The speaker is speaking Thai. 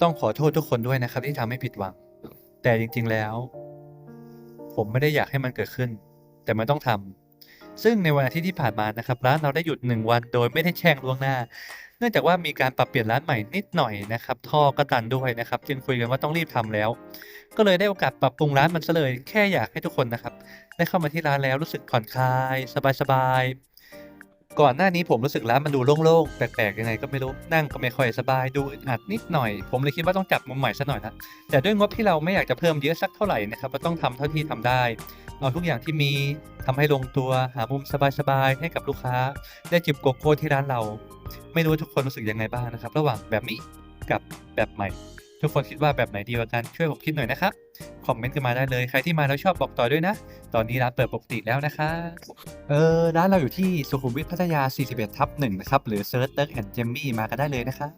ต้องขอโทษทุกคนด้วยนะครับ ที่ทำให้ผิดหวัง แต่จริง ๆแล้ว ผมไม่ได้อยากให้มันเกิดขึ้น แต่มันต้องทำซึ่งในวันอาทิตย์ที่ผ่านมานะครับ ร้านเราได้หยุด1วันโดยไม่ได้แจ้งล่วงหน้า เนื่องจากว่ามีการปรับเปลี่ยนร้านใหม่นิดหน่อยนะครับ ท่อก็ตันด้วยนะครับ จึงคุยกันว่าต้องรีบทำแล้ว ก็เลยได้โอกาสปรับปรุงร้านมันซะเลย แค่อยากให้ทุกคนนะครับ ได้เข้ามาที่ร้านแล้วรู้สึกผ่อนคลาย สบายๆ ก่อนหน้านี้ผมรู้สึกร้านมันดูโล่งๆ แปลกๆยังไงก็ไม่รู้ นั่งก็ไม่ค่อยสบายดูอึดอัดนิดหน่อย ผมเลยคิดว่าต้องจับมุมใหม่ซะหน่อยนะแต่ด้วยงบที่เราไม่อยากจะเพิ่มเยอะสักเท่าไหร่นะครับก็ต้องทำเท่าที่ทำได้เอาทุกอย่างที่มีทำให้ลงตัวหามุมสบายๆให้กับลูกค้า ได้จิบโกโก้ที่ร้านเรา ไม่รู้ว่าทุกคนรู้สึกยังไงบ้างนะครับ ระหว่างแบบนี้กับแบบใหม่ ทุกคนคิดว่าแบบไหนดีกว่ากันช่วยผมคิดหน่อยนะครับ คอมเมนต์กันมาได้เลย ใครที่มาแล้วชอบบอกต่อด้วยนะ ตอนนี้ร้านเปิดปกติแล้วนะคะเออร้านเราอยู่ที่สุขุมวิทพัทยา 41 ทับ1นะครับ หรือเซิร์ชเติร์กแอนด์เจมมี่มากันได้เลยนะคะ